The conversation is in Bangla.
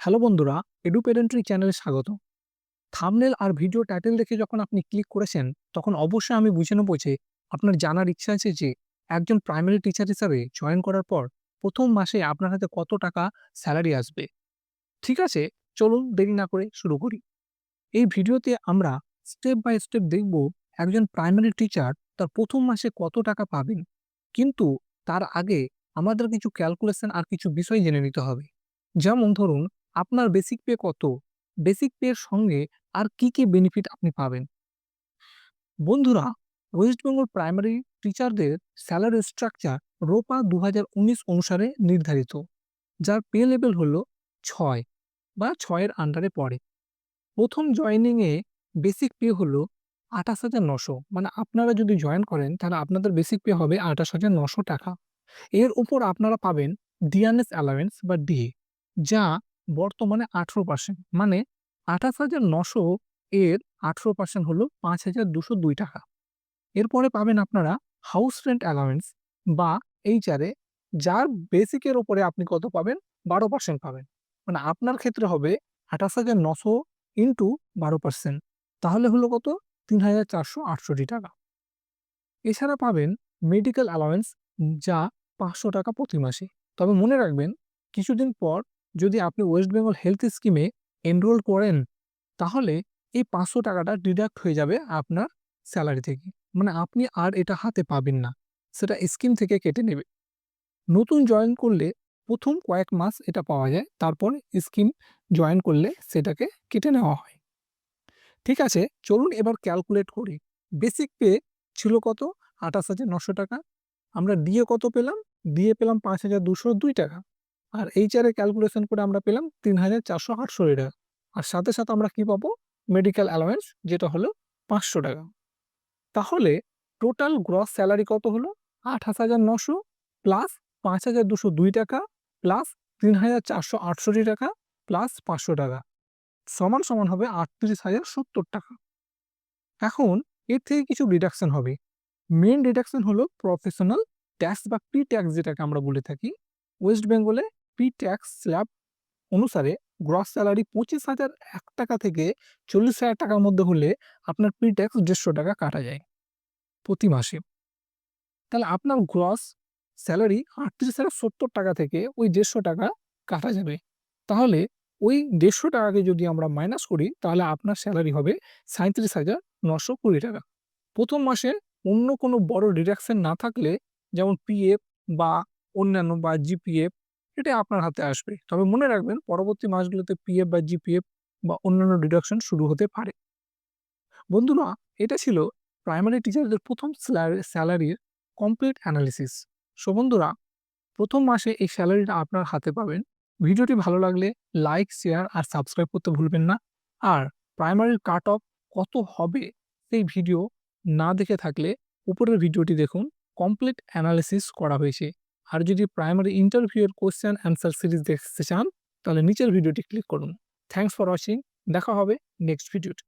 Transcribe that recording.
হ্যালো বন্ধুরা এডুপেডেন্ট্রি চ্যানেলে স্বাগত। থামনেল আর ভিডিও টাইটেল দেখে যখন আপনি ক্লিক করেছেন, তখন অবশ্যই আমি বুঝে নেব যে আপনার জানার ইচ্ছা আছে যে একজন প্রাইমারি টিচার হিসাবে জয়েন করার পর প্রথম মাসে আপনার হাতে কত টাকা স্যালারি আসবে। ঠিক আছে, চলুন দেরি না করে শুরু করি। এই ভিডিওতে আমরা স্টেপ বাই স্টেপ দেখব একজন প্রাইমারি টিচার তার প্রথম মাসে কত টাকা পাবেন। কিন্তু তার আগে আমাদের কিছু ক্যালকুলেশন আর কিছু বিষয় জেনে নিতে হবে। যেমন ধরুন আপনার বেসিক পে কত? বেসিক পের সঙ্গে আর কি কি বেনিফিট আপনি পাবেন? বন্ধুরা ওয়েস্ট বেঙ্গল প্রাইমারি টিচারদের স্যালারি স্ট্রাকচার রোপা দু হাজার উনিশ অনুসারে নির্ধারিত, যার পে লেভেল হলো ছয় বা ছয়ের আন্ডারে পড়ে। প্রথম জয়নিংয়ে বেসিক পে হলো আঠাশ হাজার নশো মানে আপনারা যদি জয়েন করেন, তাহলে আপনাদের বেসিক পে হবে আঠাশ হাজার নশো টাকা। এর উপর আপনারা পাবেন ডিএনএস অ্যালাওয়েন্স বা ডিএ যা বর্তমানে আঠেরো পার্সেন্ট মানে আঠাশ হাজার নশো এর আঠেরো পার্সেন্ট হলো পাঁচ হাজার দুশো দুই টাকা। এরপরে পাবেন আপনারা হাউস রেন্ট অ্যালাওয়েন্স বা এইচআরে যার বেসিকের ওপরে আপনি কত পাবেন? বারো পার্সেন্ট পাবেন। মানে আপনার ক্ষেত্রে হবে আঠাশ হাজার নশো ইন্টু বারো পার্সেন্ট তাহলে হলো কত? তিন হাজার চারশো আটষট্টি টাকা। এছাড়া পাবেন মেডিকেল অ্যালাওয়েন্স যা পাঁচশো টাকা প্রতি মাসে। তবে মনে রাখবেন, কিছুদিন পর যদি আপনি ওয়েস্ট বেঙ্গল হেলথ স্কিমে এনরোল করেন, তাহলে এই পাঁচশো টাকাটা ডিডাক্ট হয়ে যাবে আপনার স্যালারি থেকে। মানে আপনি আর এটা হাতে পাবেন না। সেটা স্কিম থেকে কেটে নেবে। নতুন জয়েন করলে প্রথম কয়েক মাস এটা পাওয়া যায়, তারপর স্কিম জয়েন করলে সেটাকে কেটে নেওয়া হয়। ঠিক আছে, চলুন এবার ক্যালকুলেট করি। বেসিক পে ছিল কত? আঠাশ হাজার নশো টাকা। আমরা ডিএ কত পেলাম? ডিএ পেলাম পাঁচ হাজার দুশো দুই টাকা। আর এইচআর ক্যালকুলেশন করে আমরা পেলাম তিন হাজার চারশো আটষট্টি টাকা। আর সাথে সাথে আমরা কি পাবো? মেডিকেল অ্যালাওয়েন্স যেটা হলো পাঁচশো টাকা। তাহলে টোটাল গ্রস স্যালারি কত হলো? আঠাশ হাজার নশো প্লাস পাঁচ হাজার দুশো দুই টাকা প্লাস তিন হাজার চারশো আটষট্টি টাকা প্লাস পাঁচশো টাকা। সমান সমান হবে আটত্রিশ হাজার সত্তর টাকা। এখন এর থেকে কিছু ডিডাকশন হবে। মেন ডিডাকশন হলো প্রফেশনাল ট্যাক্স বা পি ট্যাক্স যেটাকে আমরা বলে থাকি ওয়েস্ট বেঙ্গলে পি ট্যাক্স স্ল্যাব অনুসারে গ্রস স্যালারি পঁচিশ হাজার এক টাকা থেকে চল্লিশ হাজার টাকার মধ্যে হলে আপনার পি ট্যাক্স দেড়শো টাকা কাটা যায় প্রতি মাসে। তাহলে আপনার গ্রস স্যালারি আটত্রিশ হাজার সত্তর টাকা থেকে ওই দেড়শো টাকা কাটা যাবে। তাহলে ওই দেড়শো টাকাকে যদি আমরা মাইনাস করি, তাহলে আপনার স্যালারি হবে সাঁত্রিশ হাজার নশো কুড়ি টাকা। প্রথম মাসে অন্য কোনো বড় ডিডাকশন না থাকলে যেমন পিএফ বা অন্যান্য বা জিপিএফ এটা আপনার হাতে আসবে। তবে মনে রাখবেন, পরবর্তী মাসগুলোতে পিএফ বা জিপিএফ বা অন্যান্য ডিডাকশন শুরু হতে পারে। বন্ধুরা, এটা ছিল প্রাইমারি টিচারদের প্রথম স্যালারির কমপ্লিট অ্যানালিসিস সো বন্ধুরা, প্রথম মাসে এই স্যালারিটা আপনার হাতে পাবেন। ভিডিওটি ভালো লাগলে লাইক শেয়ার আর সাবস্ক্রাইব করতে ভুলবেন না। আর প্রাইমারির কাট অফ কত হবে সেই ভিডিও না দেখে থাকলে উপরের ভিডিওটি দেখুন। কমপ্লিট অ্যানালিসিস করা হয়েছে। আর যদি প্রাইমারি ইন্টারভিউয়ের কোয়েশ্চেন অ্যান্সার সিরিজ দেখতে চান, তাহলে নিচের ভিডিওটি ক্লিক করুন। থ্যাংকস ফর ওয়াচিং দেখা হবে নেক্সট ভিডিওতে